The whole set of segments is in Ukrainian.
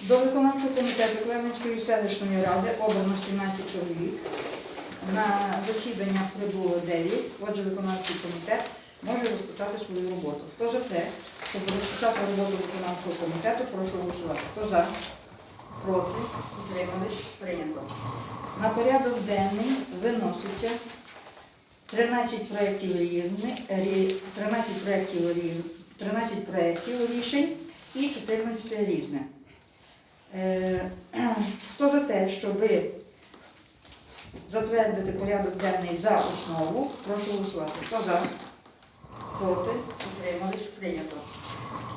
До виконавчого комітету Клеменської селищної ради обрано 17 чоловік. На засідання прибуло 9. Отже, виконавчий комітет може розпочати свою роботу. Хто за те, щоб розпочати роботу виконавчого комітету, прошу голосувати. Хто за? Проти? Утримались? Прийнято. На порядок денний виноситься 13 проєктів різних, 13 проєктів 13 проєктів рішень і 14 різне. Е, Хто за те, щоб затвердити порядок денний за основу, прошу голосувати. Хто за? Проти? Утримались? Прийнято.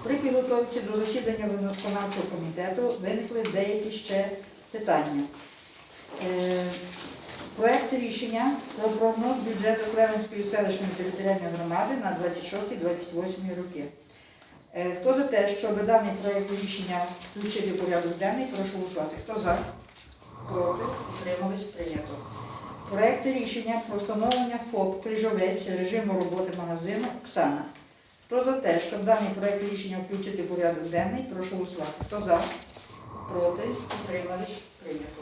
При підготовці до засідання виконавчого комітету виникли деякі ще питання. Е, Проект рішення про прогноз бюджету Клевенської селищної територіальної громади на 26-28 роки. Е, Хто за те, щоб даний проект рішення включити в порядок денний, прошу голосувати. Хто за? Проти? Утримались? Прийнято. Проект рішення про встановлення ФОП Крижовець режиму роботи магазину Оксана. Хто за те, щоб даний проект рішення включити в порядок денний, прошу голосувати. Хто за? Проти? Утримались? Прийнято.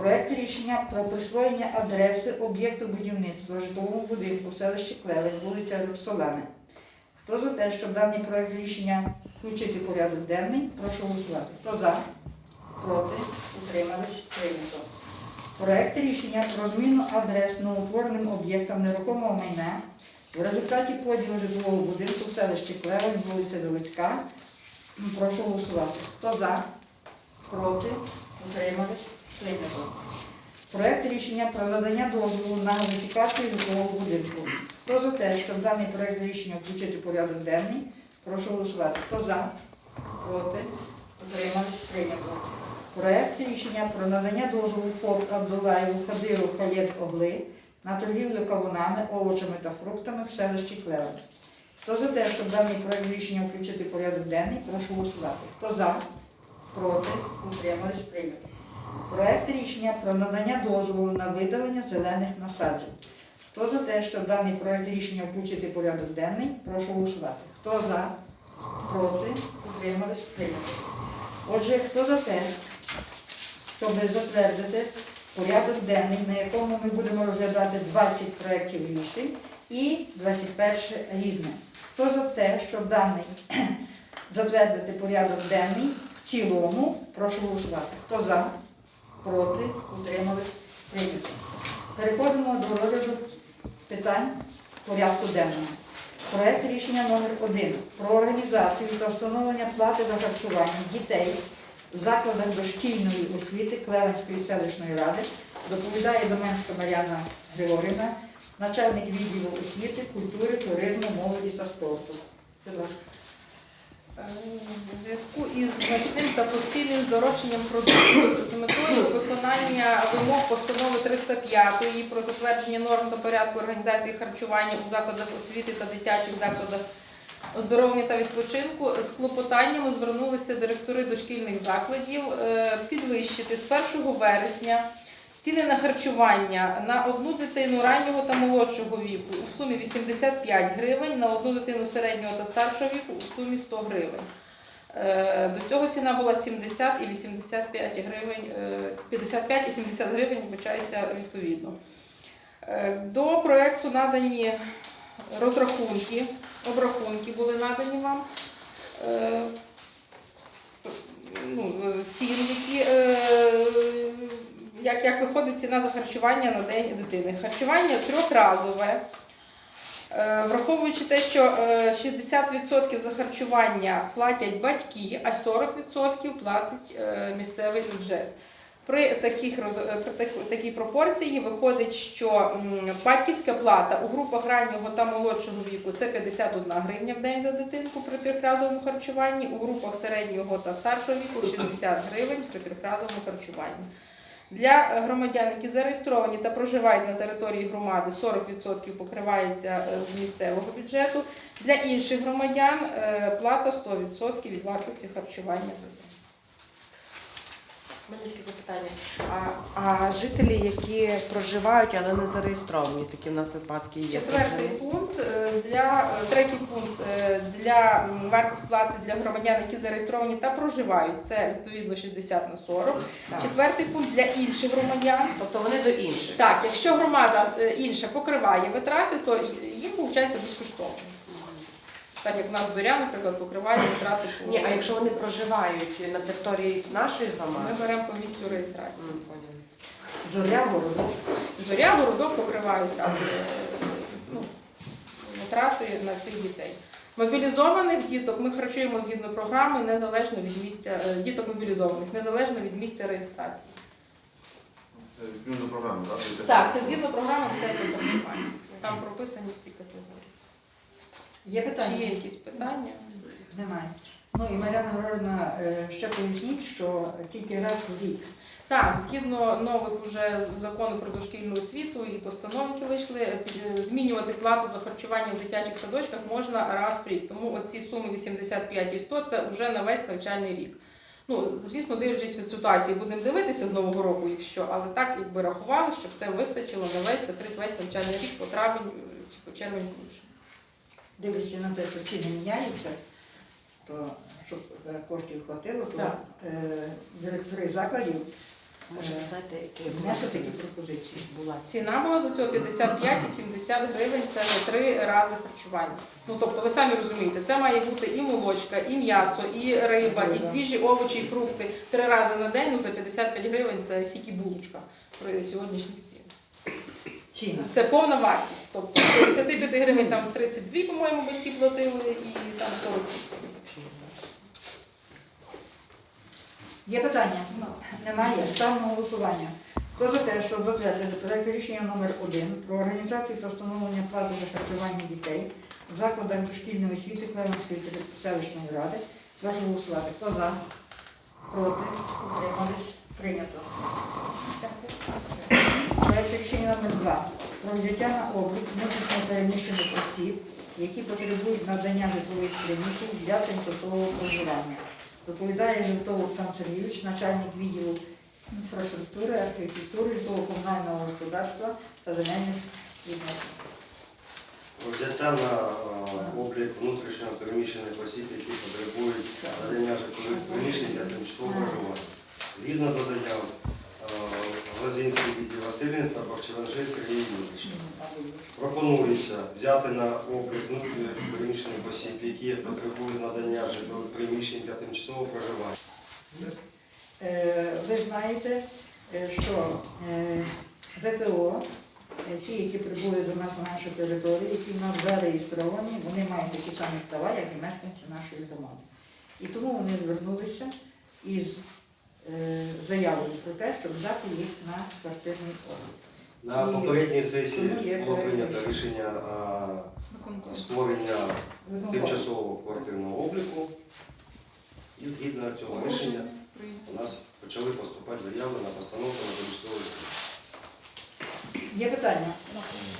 Проект рішення про присвоєння адреси об'єкту будівництва житлового будинку в селищі Клевень, вулиця Роксолани. Хто за те, щоб даний проект рішення включити в порядок денний, прошу голосувати. Хто за? Проти? Утримались? Прийнято. Проект рішення про зміну адрес новоутвореним об'єктам нерухомого майна в результаті поділу житлового будинку в селищі Клевень, вулиця Заводська. Прошу голосувати. Хто за? Проти? Утримались? Прийнято. Проект рішення про надання дозволу на газифікацію житлового будинку. Хто за те, щоб даний проект рішення включити в порядок денний, прошу голосувати. Хто за? Проти? Утримались? Прийнято. Проект рішення про надання дозволу ФОП Абдулаєву Хадиру Халєд Огли на торгівлю кавунами, овочами та фруктами в селищі Клевер. Хто за те, щоб даний проект рішення включити в порядок денний, прошу голосувати. Хто за? Проти? Утримались? Прийнято. Проект рішення про надання дозволу на видалення зелених насаджень. Хто за те, щоб даний проект рішення включити порядок денний, прошу голосувати. Хто за? Проти? Утримались? Прийнято. Отже, хто за те, щоб затвердити порядок денний, на якому ми будемо розглядати 20 проєктів рішень і 21 різне. Хто за те, щоб даний затвердити порядок денний в цілому, прошу голосувати. Хто за? Проти? Утримались? Прийнято. Переходимо до розгляду питань порядку денного. Проект рішення номер 1 про організацію та встановлення плати за харчування дітей в закладах дошкільної освіти Клевенської селищної ради доповідає Доменська Мар'яна Григорівна, начальник відділу освіти, культури, туризму, молоді та спорту. Будь ласка. Е, У зв'язку із значним та постійним здорожчанням продуктів з метою виконання вимог постанови 305 про затвердження норм та порядку організації харчування у закладах освіти та дитячих закладах оздоровлення та відпочинку з клопотаннями звернулися директори дошкільних закладів е, підвищити з 1 вересня ціни на харчування на одну дитину раннього та молодшого віку у сумі 85 гривень, на одну дитину середнього та старшого віку у сумі 100 гривень. Е, До цього ціна була 70 і 85 гривень, е, 55 і 70 гривень, вибачаюся, відповідно. Е, До проєкту надані розрахунки, обрахунки були надані вам. Е, Ну, е, цін, які, е, як, як виходить ціна за харчування на день дитини. Харчування трьохразове. Е, Враховуючи те, що е, 60% за харчування платять батьки, а 40% платить е, місцевий бюджет. При, таких, е, при такій пропорції виходить, що батьківська плата у групах раннього та молодшого віку це 51 гривня в день за дитинку при трьохразовому харчуванні, у групах середнього та старшого віку 60 гривень при трьохразовому харчуванні. Для громадян, які зареєстровані та проживають на території громади, 40% покривається е, з місцевого бюджету. Для інших громадян е, плата 100% від вартості харчування за день. Маленьке запитання. А, а жителі, які проживають, але не зареєстровані, такі в нас випадки є. Четвертий пункт е, для е, третій пункт е, для м, вартість плати для громадян, які зареєстровані та проживають. Це відповідно 60 на 40. Так. Четвертий пункт для інших громадян. Тобто вони до інших. Так, якщо громада е, інша покриває витрати, то і- їм виходить безкоштовно. Так як в нас зоря, наприклад, покриває витрати по Ні, а якщо вони проживають на території нашої громади? ми беремо по місцю реєстрації. М, поняла. Зоря городок. Зоря, городок покривають так, е, ну, витрати на цих дітей. Мобілізованих діток ми харчуємо згідно програми незалежно від місця е, діток мобілізованих, незалежно від місця реєстрації. Відповідно до програми, так? Так, це згідно програми харчування. Там прописані всі категорії. Є Чи є якісь питання? Немає. Ну і Мар'яна Григорівна, е, ще поясніть, що тільки раз в рік. Так, згідно нових уже закону про дошкільну освіту і постанов, які вийшли, е, е, змінювати плату за харчування в дитячих садочках можна раз в рік. Тому оці суми 85 і 100 це вже на весь навчальний рік. Ну, звісно, дивлячись від ситуації, будемо дивитися з нового року, якщо, але так якби рахували, щоб це вистачило на весь весь навчальний рік по травень чи по червень. Дивлячись на те, що ціни міняються, то щоб е, коштів хватило, то Так. е, директори закладів Може, е, знаєте, які внесли такі пропозиції. була Ціна була до цього 55 і 70 гривень це на три рази харчування. Ну тобто, ви самі розумієте, це має бути і молочка, і м'ясо, і риба, і Риба. свіжі овочі, і фрукти. Три рази на день ну, за 55 гривень це сіки булочка при сьогоднішніх цінах. Ціна. Це повна вартість. Тобто 55 гривень там 32, по-моєму, батьки платили, і там 48. Є питання? Немає. Ставимо на голосування. Хто за те, щоб затвердити проект рішення номер 1 про організацію та встановлення плати за харчування дітей в закладах дошкільної освіти Клевенської селищної ради, прошу голосувати. Хто за? Проти? Утримались? Прийнято. Проект рішення номер 2 про взяття на облік внутрішньо переміщених осіб, які потребують надання житлових приміщень для тимчасового проживання. Доповідає Жовтов Олександр Сергійович, начальник відділу інфраструктури, архітектури, житлово-комунального господарства та земельних відносин. Взяття на е, облік внутрішньо переміщених осіб, які потребують надання житлових приміщень для тимчасового проживання. Згідно до заяв Глазинський відділ Василін та Бахчеванжи Сергій Юрійович. Пропонується взяти на облік внутрішньо переміщених осіб, які потребують надання житлових приміщень для тимчасового проживання. Е, Ви знаєте, е, що е, ВПО, ті, які прибули до нас на нашу територію, які в нас зареєстровані, вони мають такі самі права, як і мешканці нашої громади. І тому вони звернулися із заявою про те, щоб взяти їх на квартирний облік. На попередній сесії було прийнято рішення. рішення е, створення тимчасового квартирного обліку. І згідно цього рішення у нас почали поступати заяви на постановку на тимчасовий Є питання?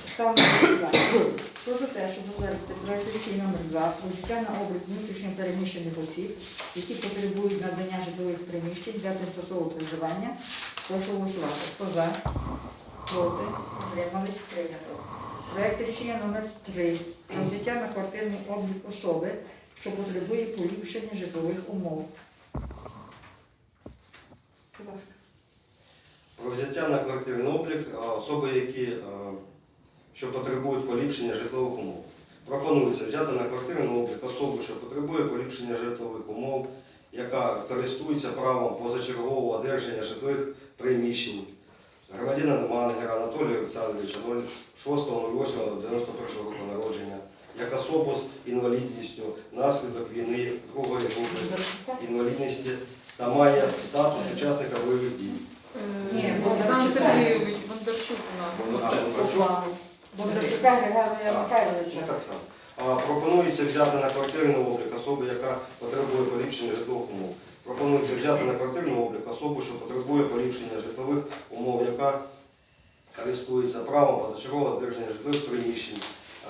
Ставимо голосування. Хто за те, щоб затвердити проект рішення номер 2 про взяття на облік внутрішньо переміщених осіб, які потребують надання житлових приміщень для тимчасового проживання, прошу голосувати. Хто за? Проти? Утримались? Прийнято. Проект рішення номер 3 про взяття на квартирний облік особи, що потребує поліпшення житлових умов. Будь ласка. Про взяття на квартирний облік особи, які що потребують поліпшення житлових умов. Пропонується взяти на квартирний облік особу, що потребує поліпшення житлових умов, яка користується правом позачергового одержання житлових приміщень. Громадянина Мангера Анатолія Олександровича 06.08.91 року народження, як особу з інвалідністю внаслідок війни другої групи інвалідності та має статус учасника бойових дій. Ні, Олександр. Сергійович Бондарчук у нас. Бондарчук. Бондарчука Григорія Ну, так само. А, Пропонується взяти на квартирний облік особи, яка потребує поліпшення житлових умов. Пропонується взяти на квартирний облік особу, що потребує поліпшення житлових умов, яка користується правом позачергового одержання житлових приміщень.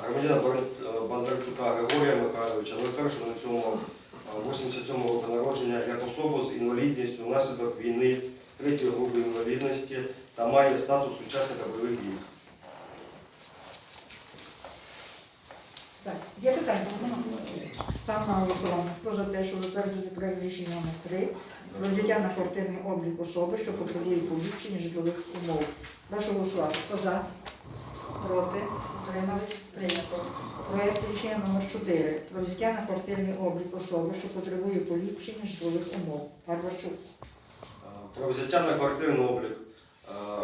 Громадянина Бон- Бондарчука Григорія Михайловича, 01.07.87 року народження, як особу з інвалідністю внаслідок війни третьої групи інвалідності та має статус учасника бойових дій. Так, є питання? Став на голосування. Хто за те, щоб затвердити проект рішення номер 3 про взяття на квартирний облік особи, що потребує поліпшення житлових умов. Прошу голосувати. Хто за? Проти? Утримались? Прийнято. Проект рішення номер 4 про взяття на квартирний облік особи, що потребує поліпшення житлових умов. Гарварчук. Про взяття на квартирний облік е,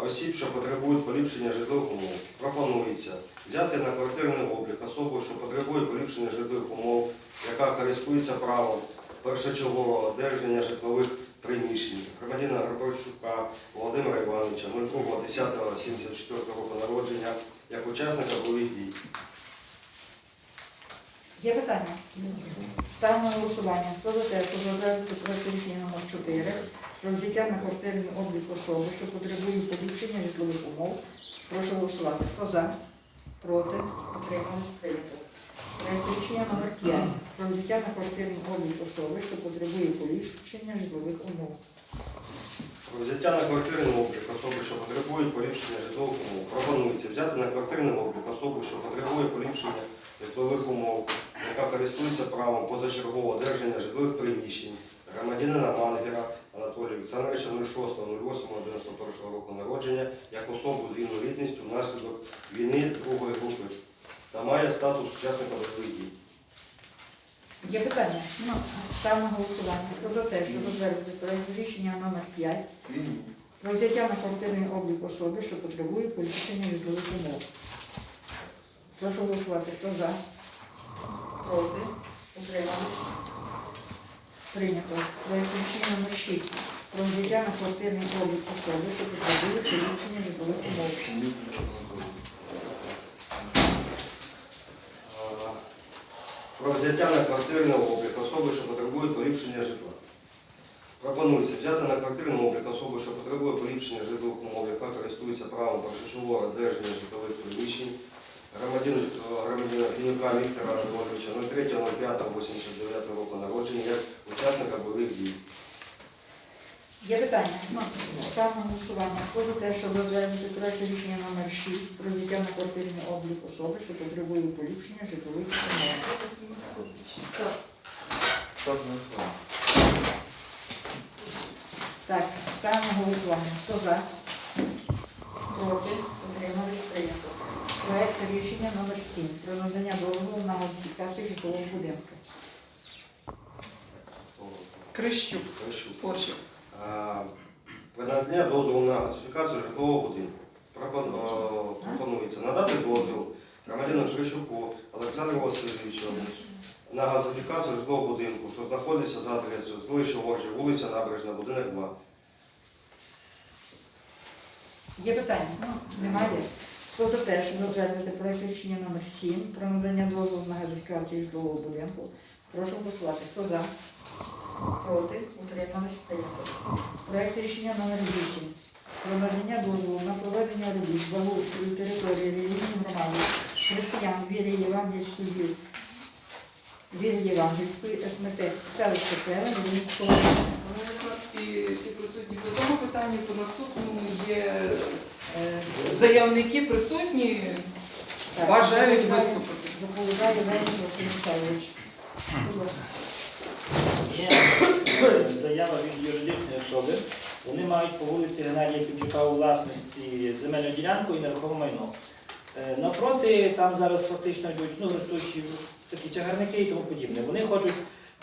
осіб, що потребують поліпшення житлових умов, пропонується взяти на квартирний облік особу, що потребує поліпшення житлових умов, яка користується правом першочергового одержання житлових приміщень громадянина Грабарчука Володимира Івановича 02.10.74 року народження як учасника бойових дій. Є питання? Ставимо голосування. Хто за те, щоб затвердити проект рішення номер 4 про взяття на квартирний облік особи, що потребує поліпшення житлових умов. Прошу голосувати. Хто за? Проти? Утримались? Прийнято. Проект рішення номер 5 про взяття на квартирний облік особи, що потребує поліпшення житлових умов. Про взяття на квартирний облік особи, що потребують поліпшення житлових умов. Пропонується взяти на квартирний облік особу, що потребує поліпшення житлових умов, яка користується правом позачергового одержання житлових приміщень громадянина Мангера Анатолія Олександровича 06.08.91 року народження як особу з інвалідністю внаслідок війни другої групи та має статус учасника бойових дій. Є питання? Ну, Став на голосування. Хто за те, щоб затвердити проект рішення номер 5 Про взяття на квартирний облік особи, що потребує поліпшення житлових умов. Прошу голосувати. Хто за? Проти? Утримались? Прийнято. Проект номер 6 Про взяття на квартирний облік особи, що потребує поліпшення житлових умов. Про взяття на квартирний облік особи, що потребують поліпшення житла. Пропонується взяти на квартирний облік особи, що потребує поліпшення житлових умов, яка користується правом першочергового одержання житлових приміщень громадянина Фінюка Віктора Анатолійовича 03.05.89 року народження як учасника бойових дій. Є питання? Став на голосування. Хто за те, щоб розглянути проект рішення номер 6 про взяття на квартирний облік особи, що потребує поліпшення житлових умов. Так. Так, ставимо на голосування. Хто за? Проти? Утримались? Прийнято. Проект рішення номер 7 про надання дозволу на газифікацію житлового будинку. Крищук. Прошу. Про надання дозволу на газифікацію житлового будинку. Пропон- е, Пропонується надати дозвіл громадянину Шевчуку Олександру Васильовичу на газифікацію житлового будинку, що знаходиться за адресою Злище Воржі, вулиця Набережна, будинок 2. Є питання? Немає. Хто за те, щоб затвердити проект рішення номер 7 про надання дозволу на газифікацію житлового будинку? Прошу голосувати. Хто за? Проти? Утримались? Прийнято. Проект рішення номер 8 про надання дозволу на проведення робіт благоустрою території релігійної громади християн віри Євангельської віри Євангельської СМТ селище Пела Рівненського. І всі присутні по цьому питанню, по наступному є е, заявники присутні, Так, бажають виступити. Доповідає Ленін Василь Михайлович. Будь ласка. Є заява від юридичної особи. Вони мають по вулиці Геннадія Пінчука у власності земельну ділянку і нерухоме майно. Е, Навпроти там зараз фактично йдуть, ну, ростуть такі чагарники і тому подібне. Вони хочуть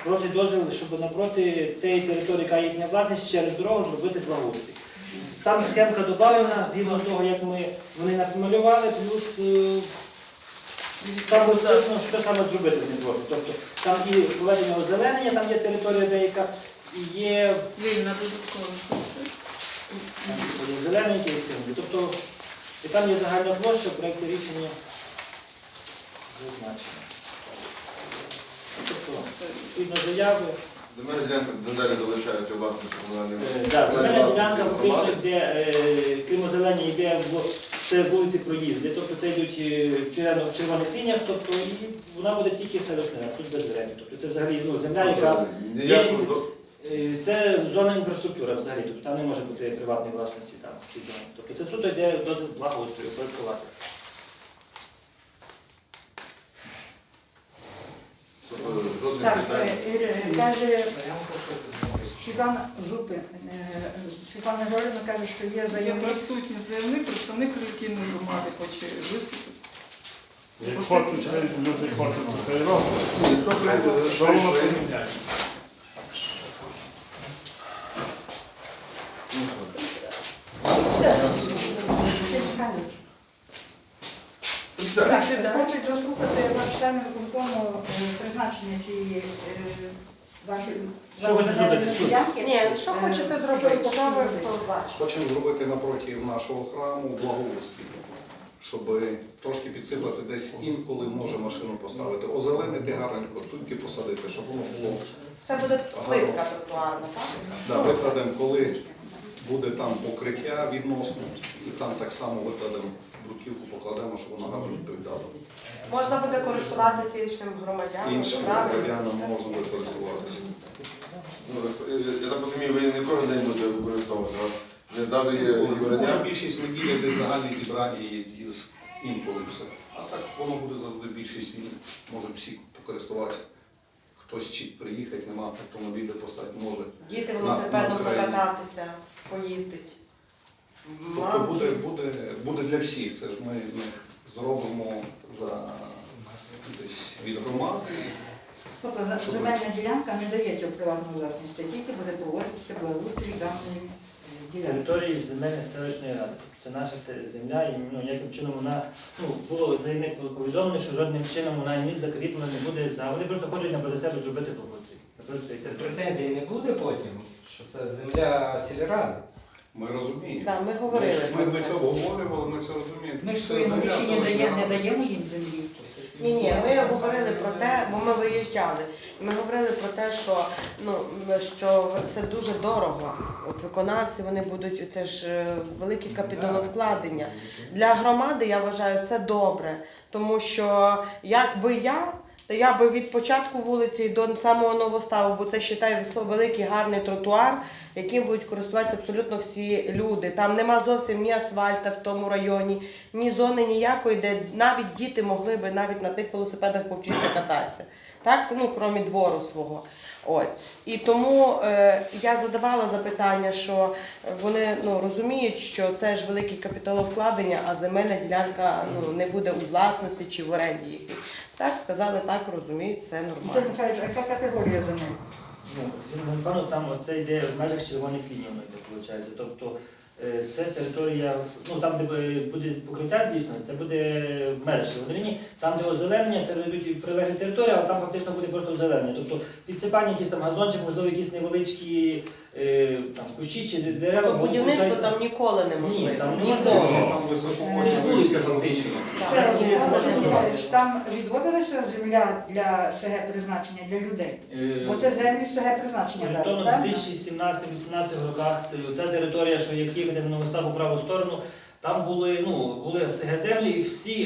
просять дозвіл, щоб напроти тієї території, яка їхня власність, через дорогу зробити благоустрій. Там схемка додана, згідно того, як ми вони намалювали, плюс е, там розписано, що саме зробити вони просять. Тобто там і проведення озеленення, там є територія деяка, і є Вільна додаткова курси. е, зелені і. Тобто і там є загальна площа, в проєкті рішення зазначено. Тобто, відповідно заяви. Земельна ділянка далі залишається власність комунальної. Е, Земельна ділянка фактично йде, е, крім озеленення, йде в це вулиці проїзди, тобто це йдуть е, в червоно- в червоних лініях, тобто і вона буде тільки селищною, а тут без зелені. Тобто це взагалі ну, земля, яка Ніякого до- Е, Це зона інфраструктури взагалі, тобто там не може бути приватної власності там в цій зоні. Тобто це суто йде дозвіл благоустрою проєктувати. Тобто жодних Так, е, е, каже Світлана Зупи, е, Світлана каже, що є Є заявник. присутній заявник, представник релігійної громади хоче виступити. Як хочуть, люди хочуть, Що воно поміняє? Олексій Михайлович. Так. Так, хочуть заслухати ваш члени виконкому е, призначення цієї е, вашої Що ви вашої зробите? Суд? ділянки. Ні, що хочете Е, зробити? що Що ви побачите? Хочемо зробити напроти нашого храму благоустрій, щоб трошки підсипати десь інколи може машину поставити, озеленити гарненько, тільки посадити, щоб воно було. Це буде плитка тротуарна, так? Да, викладемо, коли буде там покриття відносно, і там так само викладемо бруківку, покладемо, щоб воно гарно відповідало. Можна буде користуватися іншим громадянам. Іншим громадянам можна буде користуватися. Ну, е, Я так розумію, ви не кожен день будете використовувати, а не завжди є Може зібрання. більшість неділі, десь загальні зібрання є з інколи все. А так воно буде завжди більшість днів. Можуть всі покористуватися. Хтось чи приїхати, нема автомобіля поставити може. Діти На- велосипедом на Україні. покататися, поїздить. Тобто буде, буде, буде для всіх. Це ж ми, ми зробимо за десь від громади. Тобто земельна ділянка не дається в приватну власність, це тільки буде проводитися благоустрій даної е, ділянки. Території земельних селищної ради. Це наша земля, і ну, ніяким чином вона ну, було заявник повідомлений, що жодним чином вона ні закріплена не буде за. Вони просто хочуть на себе зробити благоустрій. Претензій не буде потім, що це земля сільради. Ми розуміємо. Да, ми говорили Ми, про ми це. це обговорювали, ми це розуміємо. Ми ж Це своєму земля рішенні дає- не даємо їм землі. Ні, ні, ми говорили про те, бо ми виїжджали. Ми говорили про те, що ну що це дуже дорого. От виконавці вони будуть це ж е, великі капіталовкладення. Для громади я вважаю це добре, тому що якби я. Я би від початку вулиці до самого новоставу, бо це вважаю великий гарний тротуар, яким будуть користуватися абсолютно всі люди. Там нема зовсім ні асфальта в тому районі, ні зони ніякої, де навіть діти могли би навіть на тих велосипедах повчитися кататися. Так, ну крім двору свого. Ось. І тому е, я задавала запитання, що вони ну, розуміють, що це ж велике капіталовкладення, а земельна ділянка ну, не буде у власності чи в оренді їхній. Так, сказали, так, розуміють, все Це нормально. Михайлович, а яка категорія земель? Ну, Гонконгу, там оце йде в межах червоних ліній, воно йде, виходить. Тобто е, це територія, ну там, де буде покриття здійснено, це буде в межах червоної лінії. Там, де озеленення, це ведуть прилеглі території, але там фактично буде просто озеленення. Тобто підсипання, якісь там газончик, можливо, якісь невеличкі е, там, кущі чи дерева. Тобто будівництво виходить, там ніколи неможливо. Ні, там Ні неможливо. того. Там. Це ж вулиця фактично. Ще одне, Олексій Там відводилася земля для СГ призначення для людей. Е, Бо це землі СГ призначення Орієнтовно дали, в правильно? 2017-18 роках е, та територія, що як їхати на новостав у праву сторону, там були, ну, були СГ землі, і всі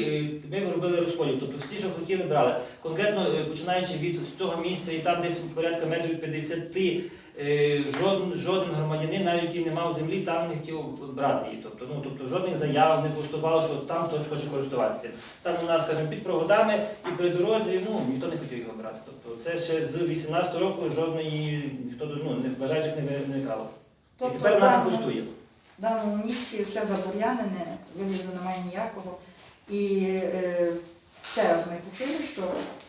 е, ми робили розподіл. Тобто всі, що хотіли, брали. Конкретно е, починаючи від цього місця, і там десь порядка метрів 50, е, жоден, жоден громадянин, навіть який не мав землі, там не хотів брати її. Тобто, ну, тобто жодних заяв не поступало, що там хтось хоче користуватися. Там у нас, скажімо, під проводами і при дорозі, ну, ніхто не хотів його брати. Тобто це ще з 18 року жодної ніхто ну, не бажаючих не ви- не виникало. І Тобто тепер вона не пустує. В даному місці все забур'янене, вигляду немає ніякого. І е, ще раз ми почули, що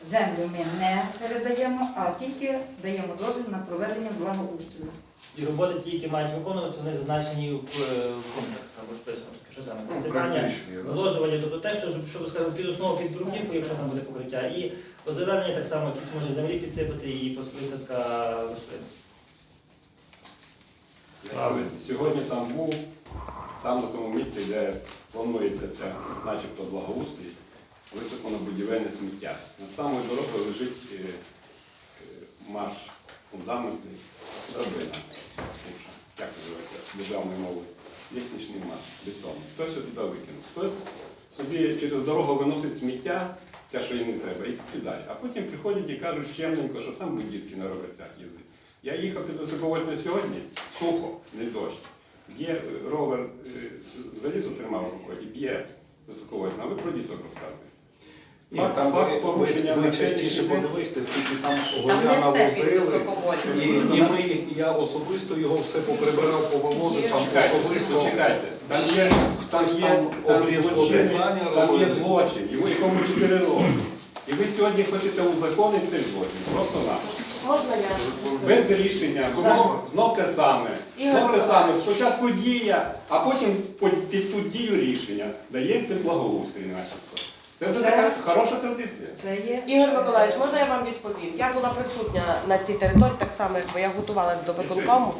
землю ми не передаємо, а тільки даємо дозвіл на проведення благоустрою. І роботи ті, які мають виконуватися, вони зазначені в, е, пунктах розписано. Тобто, що саме? Проект виложування, тобто те, що, що скажімо, під основу під бруківку, якщо там буде покриття, і озеленення так само якісь може землі підсипати і висадка рослин. Правильно. Сьогодні там був, там на тому місці, де планується це, начебто благоустрій, висипано будівельне сміття. Над самою дорогою лежить е, е, марш фундаментний драбина. Як називається державною мовою? Лісничний марш, бетон. Хтось туди викинув. Хтось собі через дорогу виносить сміття, те, що їм не треба, і кидає. А потім приходять і кажуть чемненько, що там будуть дітки на роверцях їздять. Я їхав під високовольтне сьогодні, сухо, не дощ. Б'є е, ровер, залізо тримав рукою і б'є високовольтне, а ви про діток розказуєте. Ні, Факт- там факт ви, порушення ви, на ви частіше сьогоднішній день- скільки там Там не все під навозили. І, і ми, я особисто його все поприбирав, повивозив, там Чекайте, особисто. чекайте. Там є, там Хтось є, там там обріз- злочини, обрізання там є робили. злочин, йому якому 4 роки. І ви сьогодні хочете узаконити цей злочин. Просто на. Можна я? Без рішення, знов, знов те саме. Ігор Знов те саме. Миколаївич. Спочатку дія, а потім по- під ту дію рішення даємо під благоустрій начебто. Це вже така хороша традиція. Це є. Ігор Миколаївич, можна я вам відповім? Я була присутня на цій території, так само, якби я готувалась до виконкому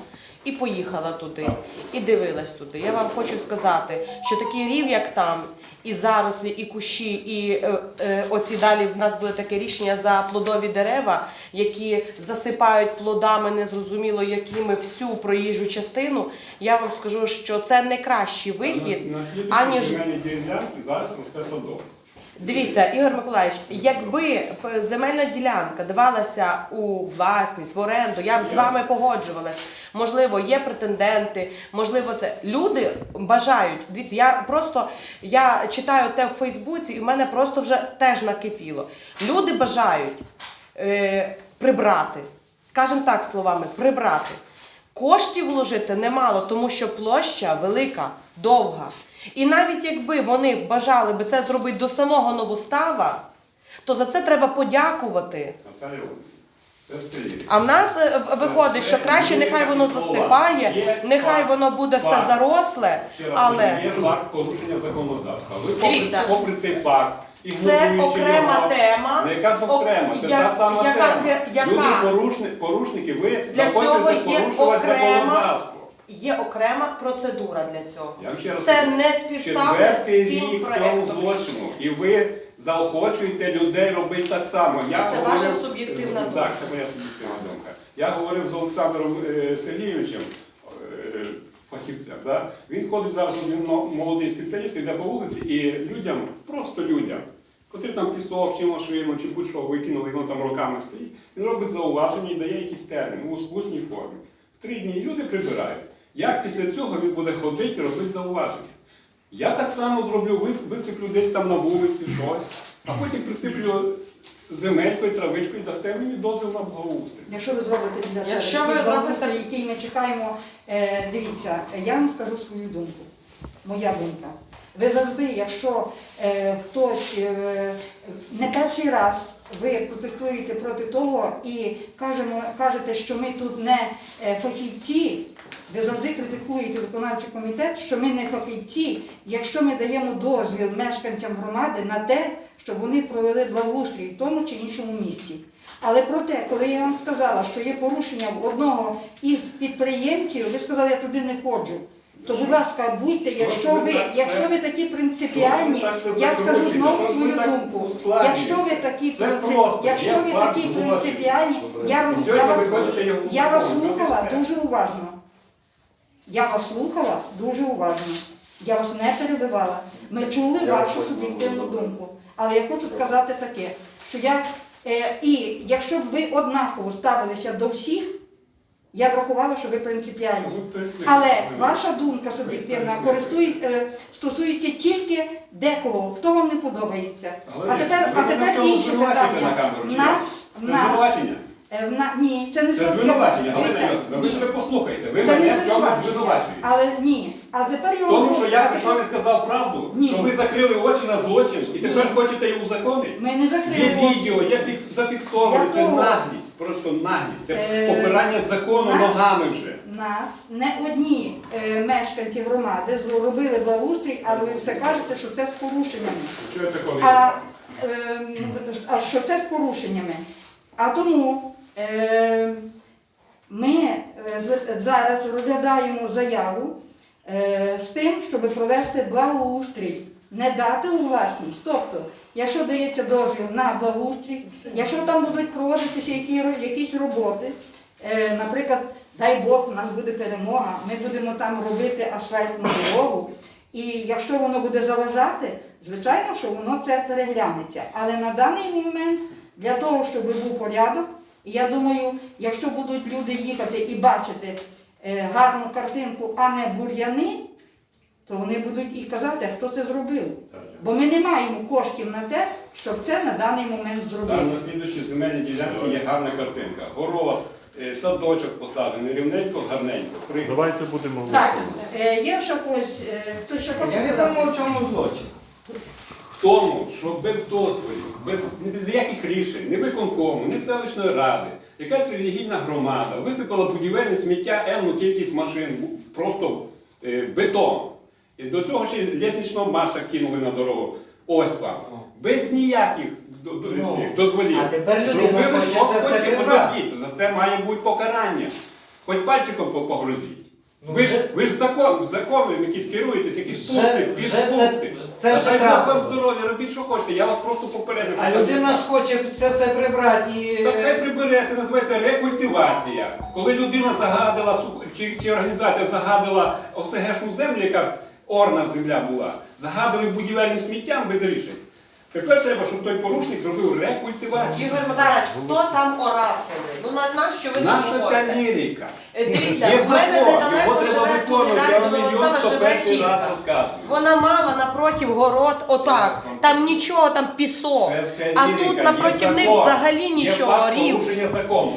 і поїхала туди, і дивилась туди. Я вам хочу сказати, що такий рів, як там, і зарослі, і кущі, і е, е, оці далі в нас буде таке рішення за плодові дерева, які засипають плодами незрозуміло якими всю проїжджу частину. Я вам скажу, що це не кращий вихід. На, на аніж- земельній ділянці зараз росте садок. Дивіться, Ігор Миколаївич, якби земельна ділянка давалася у власність, в оренду, я б з вами погоджувалась. Можливо, є претенденти, можливо, це люди бажають. Дивіться, я просто я читаю те в Фейсбуці, і в мене просто вже теж накипіло. Люди бажають е, прибрати, скажімо так словами, прибрати. Коштів вложити немало, тому що площа велика, довга. І навіть якби вони бажали би це зробити до самого новостава, то за це треба подякувати. А в нас е, виходить, що краще нехай воно засипає, нехай воно буде все заросле, але є факт порушення законодавства. Ви попри, цей факт, це окрема тема. Не яка окрема, це я- та сама яка- тема. яка? Люди порушни, порушники, ви захочете порушувати законодавство. Є окрема процедура для цього. Я вам ще раз Це кажу, не співставне четвертий з цим рік цьому проектом. злочину. І ви заохочуєте людей робити так само. Я Це говорив- ваша суб'єктивна думка. Так, це моя суб'єктивна думка. Я говорив з Олександром е, Сергійовичем, е, фахівцем. Да? Він ходить зараз, мо- молодий спеціаліст, йде по вулиці і людям, просто людям, котрі там пісок чи машину, чи будь-що викинули, воно там роками стоїть, він робить зауваження і дає якийсь термін у усній формі. В три дні люди прибирають. Як після цього він буде ходити і робити зауваження? Я так само зроблю, висиплю десь там на вулиці щось, а потім присиплю земелькою, травичкою, дасте мені дозвіл на благоустрій. Якщо ви зробите для себе Якщо ви зробите- благоустрій, який ми чекаємо, е, дивіться, я вам скажу свою думку. Моя думка. Ви завжди, якщо е, хтось е, не перший раз ви протестуєте проти того і кажемо, кажете, що ми тут не е, фахівці, ви завжди критикуєте виконавчий комітет, що ми не фахівці, якщо ми даємо дозвіл мешканцям громади на те, щоб вони провели благоустрій в тому чи іншому місці. Але проте, коли я вам сказала, що є порушення в одного із підприємців, ви сказали, я туди не ходжу. То, будь ласка, будьте, якщо ви, якщо ви такі принципіальні, я скажу знову свою думку. Якщо ви такі якщо ви такі принципіальні, я, вас, я вас слухала дуже уважно. Я вас слухала дуже уважно. Я вас не перебивала. Ми чули Я вашу суб'єктивну думку. Але я хочу сказати таке, що я е, і якщо б ви однаково ставилися до всіх, я б рахувала, що ви принципіальні. Але ваша думка суб'єктивна е, стосується тільки декого, хто вам не подобається. А тепер, а тепер інше питання. нас, нас. Е, в на, ні, це не Це звинувачення. звинувачення, Дивіться, Галина Ви ні. себе послухайте. Ви Це не мене в чомусь звинувачення. звинувачуєте. Але ні. А тепер я вам Тому що я прийшов і сказав правду, Ні. що ви закрили очі на злочин і тепер Ні. хочете його узаконити. Ми не Є закрили. очі. відео, є фікс- зафіксовано, це того- наглість, просто наглість. Це Е, попирання закону нас- ногами вже. Нас не одні е, мешканці громади зробили благоустрій, але ви все кажете, що це з порушеннями. Що я такого А, ем, а що це з порушеннями? А тому е, ми е, зараз розглядаємо заяву е, з тим, щоб провести благоустрій, не дати у власність. Тобто, якщо дається дозвіл на благоустрій, якщо там будуть проводитися які, якісь роботи, е, наприклад, дай Бог, у нас буде перемога, ми будемо там робити асфальтну дорогу. І якщо воно буде заважати, звичайно, що воно це переглянеться. Але на даний момент для того, щоб був порядок, І я думаю, якщо будуть люди їхати і бачити е, гарну картинку, а не бур'яни, то вони будуть і казати, хто це зробив. Бо ми не маємо коштів на те, щоб це на даний момент зробити. на слідуючій земельній ділянці є гарна картинка. Город, е, садочок посаджений, рівненько, гарненько. При- Давайте будемо Так, е, є ще когось, хтось ще хоче Я не думаю, в чому злочин. В тому, що без дозволів, без, без яких рішень, ні виконкому, ні селищної ради, якась релігійна громада висипала будівельне сміття енну кількість машин, просто е, бетон. І до цього ще лісничного маша кинули на дорогу. Ось вам. Без ніяких до- до- Ну, цих дозволів. а тепер людина Зробили хоче щось, це все прибрати. подождіть, За це має бути покарання. Хоч пальчиком по- погрозіть. Ну, ви, ж, ви ж закон, законом якісь керуєтесь, якісь Вже- пункти, вже підпункти. це- це А вже Бог вам трапилось. здоров'я, робіть, що хочете. Я вас просто попередив. А людина ж хоче це все прибрати і. Так хай прибере, це називається рекультивація. Коли людина загадила, су- чи, чи організація загадила ОСГшну землю, яка орна земля була, загадили будівельним сміттям без рішень. Тепер треба, щоб той порушник зробив рекультивацію. Ігор Михайлович, хто там оракули? Ну на нащо ви це Наша ця говорите? лірика. Е, Дивіться, Є в мене закон, його недалеко треба живе виконувати. Я вам мільйон сто живе перший раз тітка. розказую. Вона мала напротив город отак. Там нічого, там пісок. Це все А лірика, тут є напроти них закон. взагалі Є нічого, факт рів. порушення закону.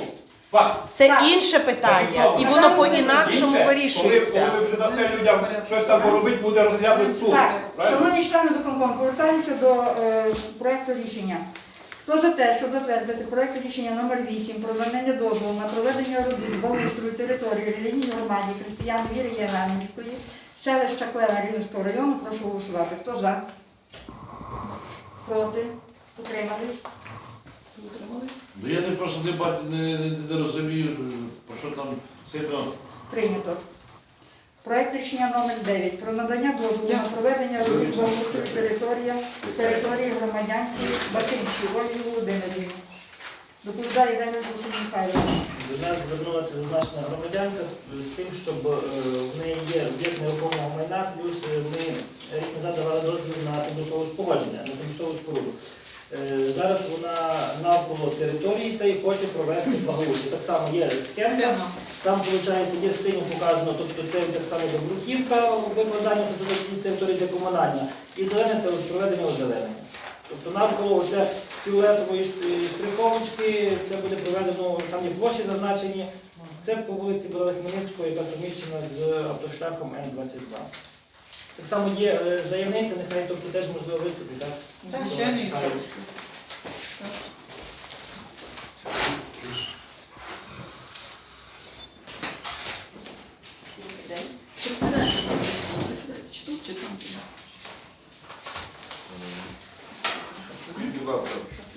Факт. Це Так. інше питання, і воно по-інакшому Інше, вирішується. Коли, коли ви вже дасте людям щось там поробити, буде розглянути суд. Так, Правильно? шановні члени виконкому, повертаємося до е, проекту рішення. Хто за те, щоб затвердити проект рішення номер 8 про надання дозволу на проведення робіт з благоустрою території релігійній громаді християн віри Євангельської, селища Клена Рівненського району, прошу голосувати. Хто за? Проти? Утримались? Утримались? Ну я не просто не, бачу, не, не, не розумію, про що там сильно. Прийнято. Проект рішення номер 9 про надання дозволу на проведення робіт території, території громадянці Бачинській Ольги Володимирівні. Доповідає Євгеній Василь Михайлович. До нас звернулася зазначена громадянка з, з тим, щоб е, в неї є об'єкт нерухомого майна, плюс е, ми рік назад давали дозвіл на тимчасове спогодження, на тимчасову споруду. Е, Зараз вона навколо території цієї хоче провести благоустрій. Так само є схема. Там, виходить, є синім показано, тобто це так само добруківка, викладання це території для комунальна. І зелене це проведення озеленення. Тобто навколо це фіолетової штриховочки, це буде проведено, там є площі зазначені. Це по вулиці Богдана Хмельницького, яка суміщена з автошляхом Н-22. Так само є е, заявниця, нехай тобто теж можливо виступити, так? Звичайно, їх Хай. треба. Президент. Президент, чи тут, чи там? Будь ласка,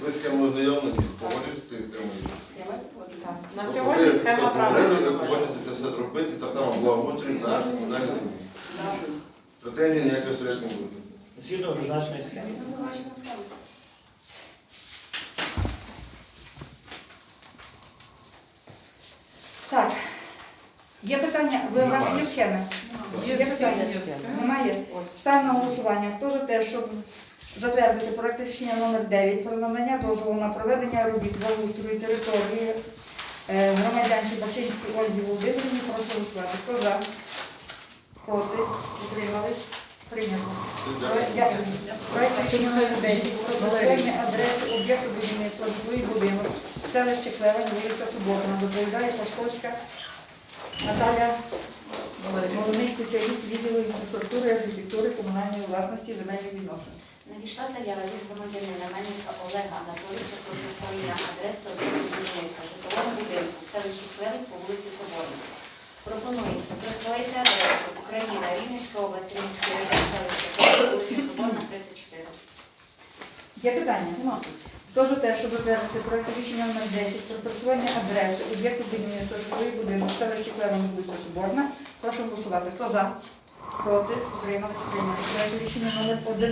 ви з ким ознайомлені, погоджуєтесь ти з ким На сьогодні схема Ви правильна. погоджуєтеся це все зробити, так само благоустрій на національній землі. Претензій ніяких серед не буде. Згідно зазначеної схеми. Так. Є питання? Ви, у вас є схеми? Є Є питання? є. Немає? Ставимо на голосування. Хто за те, щоб затвердити проект рішення номер 9 про надання дозволу на проведення робіт з благоустрою території е, громадянці Бачинській Ользі Володимирівні, прошу голосувати. Хто за? Проти? Утримались? Прийнято. Проект- Дякую. Проект рішення номер 10 про адреси об'єкту будівництва житловий будинок, селище Клевень, вулиця Суботина. Доповідає Пашковська Наталя. Головний спеціаліст відділу інфраструктури, архітектури, комунальної власності, земельних відносин. Надійшла заява від громадянина Мельника Олега Анатолійовича про присвоєння адреси об'єкту будівництва житлового будинку в селищі Клевень по вулиці Соборній. Пропонується присвоїти адресу Україна, Рівненська область, Рівненський район, селище вулиця Соборна, 34. Є питання? Нема. Хто за те, щоб затвердити проект рішення номер 10 про присвоєння адреси об'єкту будівництва житловий будинок в селищі Клевень, вулиця Соборна, прошу голосувати. Хто за? Проти? Утримались? Прийняти. Проект рішення номер 11